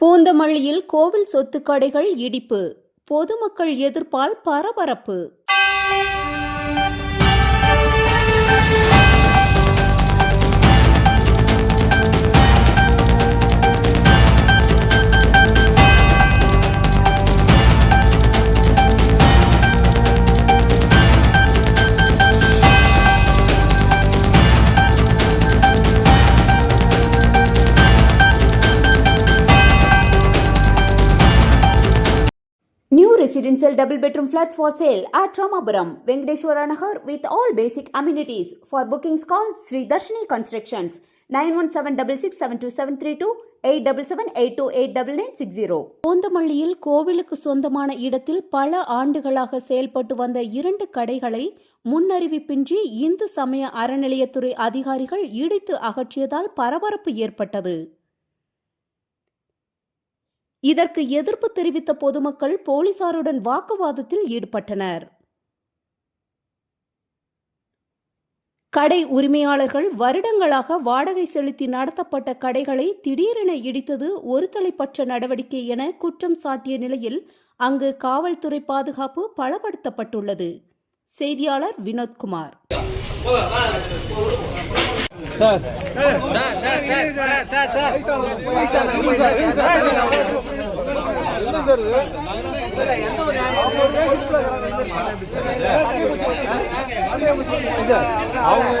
பூந்தமல்லியில் கோவில் சொத்து கடைகள் இடிப்பு. பொதுமக்கள் எதிர்ப்பால் பரபரப்பு. Residential double bedroom flats for sale at Ramapuram, Venkateshwara Nagar with all basic amenities. For bookings call Sri Darshini Constructions 917667272 877828990. பூந்தமல்லியில் கோவிலுக்கு சொந்தமான இடத்தில் பல ஆண்டுகளாக செயல்பட்டு வந்த இரண்டு கடைகளை முன்னறிவிப்பின்றி இந்து சமய அறநிலையத்துறை அதிகாரிகள் இடித்து அகற்றியதால் பரபரப்பு ஏற்பட்டது இதற்கு எதிர்ப்பு தெரிவித்த பொதுமக்கள் போலீசாருடன் வாக்குவாதத்தில் ஈடுபட்டனர். கடை உரிமையாளர்கள் வருடங்களாக வாடகை செலுத்தி நடத்தப்பட்ட கடைகளை திடீரென இடித்தது ஒருதலைப்பட்ச நடவடிக்கை என குற்றம் சாட்டிய நிலையில் அங்கு காவல்துறை பாதுகாப்பு பலப்படுத்தப்பட்டுள்ளது. செய்தியாளர் வினோத்குமார். சார் அவங்க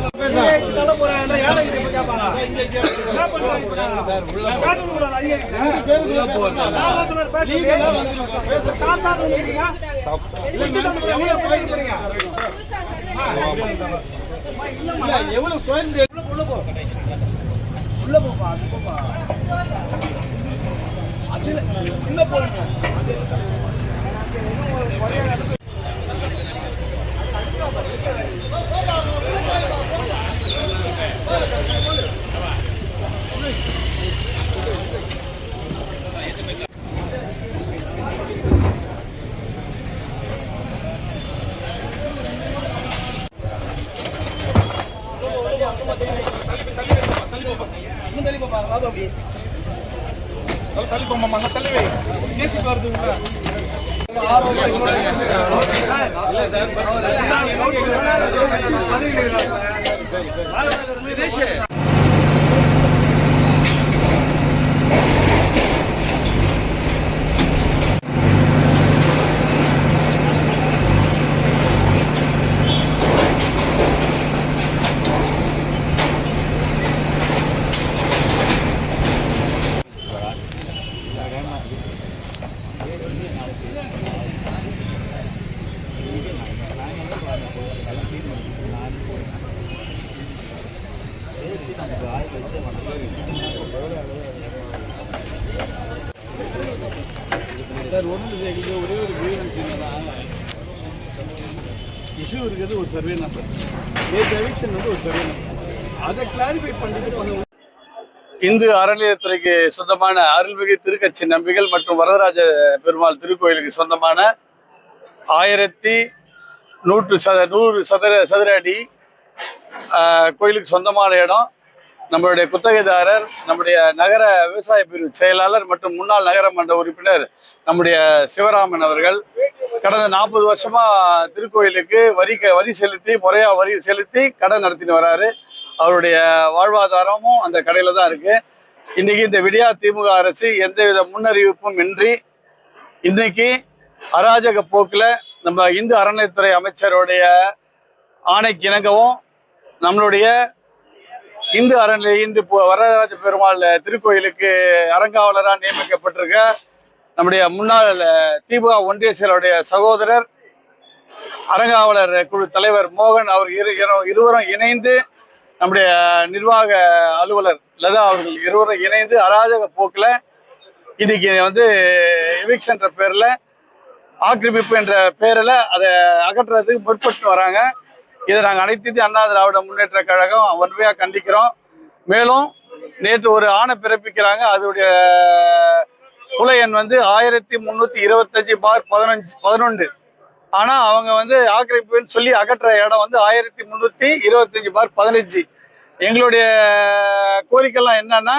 எவ்வளவு ஸ்கொயர் உள்ள போ உள்ள போப்பா அது போப்பா. அதுல உள்ள போடுங்க தள்ளி போப்பா வாது அப்படி தள்ளி தள்ளி போமாமா சார் ஒன்று எங்களுக்கு ஒரே ஒரு கிரீவன்ஸ் என்னன்னா இஷ்யூ இருக்கிறது ஒரு சர்வே நம்பர் நேற்று எலெக்ஷன் வந்து ஒரு சர்வே நம்பர் அதை கிளாரிஃபை பண்ணிட்டு பண்ணுவோம் இந்து அறநிலையத்துறைக்கு சொந்தமான அருள்மிகு திருக்கட்சி நம்பிகள் மற்றும் வரதராஜ பெருமாள் திருக்கோயிலுக்கு சொந்தமான ஆயிரத்தி நூற்று சத நூறு சதுர சதுர அடி கோயிலுக்கு சொந்தமான இடம் நம்மளுடைய குத்தகைதாரர் நம்முடைய நகர விவசாய பிரிவு செயலாளர் மற்றும் முன்னாள் நகர மன்ற உறுப்பினர் நம்முடைய சிவராமன் அவர்கள் கடந்த நாற்பது வருஷமா திருக்கோயிலுக்கு வரி வரி செலுத்தி முறையா வரி செலுத்தி கடன் நடத்தின்னு வராரு. அவருடைய வாழ்வாதாரமும் அந்த கடையில தான் இருக்கு. இன்னைக்கு இந்த விடியா திமுக அரசு எந்தவித முன்னறிவிப்பும் இன்றி இன்னைக்கு அராஜக போக்கில் நம்ம இந்து அறநிலையத்துறை அமைச்சருடைய ஆணைக்கிணங்கவும் நம்மளுடைய இந்து அறநிலை இன்று இப்போ வரதராஜ பெருமாள் திருக்கோயிலுக்கு அறங்காவலராக நியமிக்கப்பட்டிருக்க நம்முடைய முன்னாள் திமுக ஒன்றிய செயலருடைய சகோதரர் அறங்காவலர் குழு தலைவர் மோகன் அவர் இரு இரு- இருவரும் இணைந்து நம்முடைய நிர்வாக அலுவலர் லதா அவர்கள் இருவரும் இணைந்து அராஜக போக்கில் இன்னைக்கு வந்து எவிக்ஷன்ற பேரில் ஆக்கிரமிப்பு என்ற பேரில் அதை அகற்றுறதுக்கு முற்பட்டு வராங்க. இதை நாங்கள் அனைத்து அண்ணா திராவிட முன்னேற்ற கழகம் வன்மையாக கண்டிக்கிறோம். மேலும் நேற்று ஒரு ஆணை பிறப்பிக்கிறாங்க. அதோடைய குலை எண் வந்து ஆயிரத்தி முந்நூற்றி இருபத்தஞ்சி பார் பதினஞ்சு பதினொன்று. ஆனால் அவங்க வந்து ஆக்கிரமிப்புன்னு சொல்லி அகற்ற இடம் வந்து ஆயிரத்தி முந்நூற்றி இருபத்தஞ்சி பார் பதினஞ்சு. எங்களுடைய கோரிக்கைலாம் என்னன்னா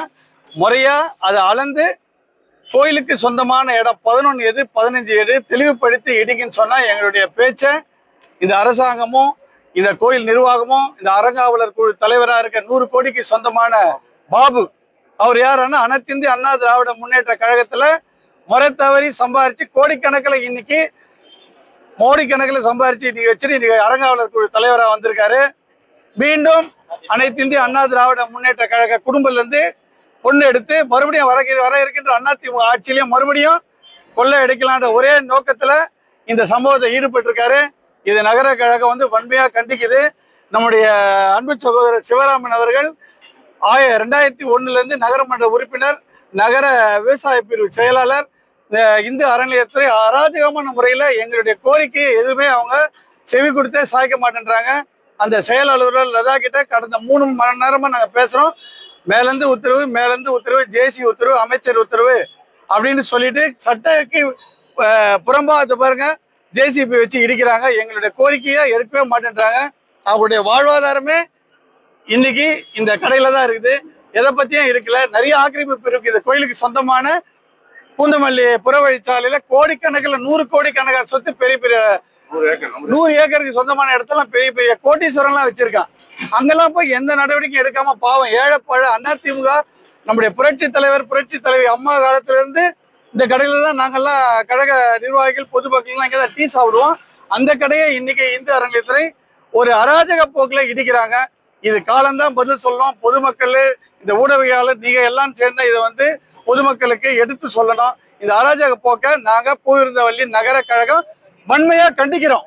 முறையாக அதை அளந்து கோயிலுக்கு சொந்தமான இடம் பதினொன்று எது பதினஞ்சு எது தெளிவுபடுத்தி இடிக்குன்னு சொன்னால் எங்களுடைய பேச்சை இந்த அரசாங்கமும் இந்த கோயில் நிர்வாகமும் இந்த அறங்காவலர் குழு தலைவராக இருக்க நூறு கோடிக்கு சொந்தமான பாபு அவர் யாருன்னா அனைத்திந்திய அண்ணா திராவிட முன்னேற்ற கழகத்தில் முறை தவறி சம்பாரிச்சு கோடிக்கணக்கில் இன்னைக்கு மோடி கணக்கில் சம்பாரிச்சு இன்னைக்கு வச்சுட்டு இன்னைக்கு அறங்காவலர் குழு தலைவராக வந்திருக்காரு. மீண்டும் அனைத்திந்திய அண்ணா திராவிட முன்னேற்ற கழக குடும்பத்திலேருந்து பொண்ணு எடுத்து மறுபடியும் வர வர இருக்கின்ற அதிமுக ஆட்சியிலையும் மறுபடியும் கொள்ளை அடிக்கலான்ற ஒரே நோக்கத்தில் இந்த சம்பவத்தை ஈடுபட்டிருக்காரு. இது நகர கழகம் வந்து வன்மையாக கண்டிக்குது. நம்முடைய அன்பு சகோதரர் சிவராமன் அவர்கள் ஆய ரெண்டாயிரத்தி ஒன்றுலேருந்து நகரமன்ற உறுப்பினர் நகர விவசாய பிரிவு செயலாளர் இந்த இந்து அறநிலையத்துறை அராஜகமான முறையில் எங்களுடைய கோரிக்கையை எதுவுமே அவங்க செவி கொடுத்தே சாய்க்க மாட்டேன்றாங்க. அந்த செயலாளர்கள் லதா கிட்ட கடந்த மூணு மணி நேரமாக நாங்கள் பேசுகிறோம் மேலேருந்து உத்தரவு மேலேருந்து உத்தரவு ஜேசி உத்தரவு அமைச்சர் உத்தரவு அப்படின்னு சொல்லிட்டு சட்டக்கு புறம்பாத்து பாருங்கள் ஜேசிபி வச்சு இடிக்கிறாங்க. எங்களுடைய கோரிக்கையை எடுக்கவே மாட்டேன்றாங்க. அவங்களுடைய வாழ்வாதாரமே இன்னைக்கு இந்த கடையில தான் இருக்குது. எதை பத்தியும் இருக்கல நிறைய ஆக்கிரமிப்பு இருக்கு. இந்த கோயிலுக்கு சொந்தமான பூந்தமல்லி புறவழிச்சாலையில கோடிக்கணக்கில் நூறு கோடி கணக்கான சொத்து பெரிய பெரிய நூறு ஏக்கருக்கு சொந்தமான இடத்தெல்லாம் பெரிய பெரிய கோட்டீஸ்வரம்லாம் வச்சிருக்கான். அங்கெல்லாம் போய் எந்த நடவடிக்கையும் எடுக்காம பாவம். ஏழைப்பழ அதிமுக நம்முடைய புரட்சி தலைவர் புரட்சி தலைவி அம்மா காலத்துல இருந்து இந்த கடையில் தான் நாங்கெல்லாம் கழக நிர்வாகிகள் பொதுமக்கள்லாம் இங்கே தான் டீ சாப்பிடுவோம். அந்த கடையை இன்னைக்கு இந்து அறநிலையத்துறை ஒரு அராஜக போக்கில் இடிக்கிறாங்க. இது காலம்தான் பதில் சொல்லணும். பொதுமக்கள் இந்த ஊடகவியாளர் நீங்கள் எல்லாம் சேர்ந்து இதை வந்து பொதுமக்களுக்கு எடுத்து சொல்லணும். இந்த அராஜக போக்கை நாங்க பூவிருந்தவள்ளி நகர கழகம் வன்மையாக கண்டிக்கிறோம்.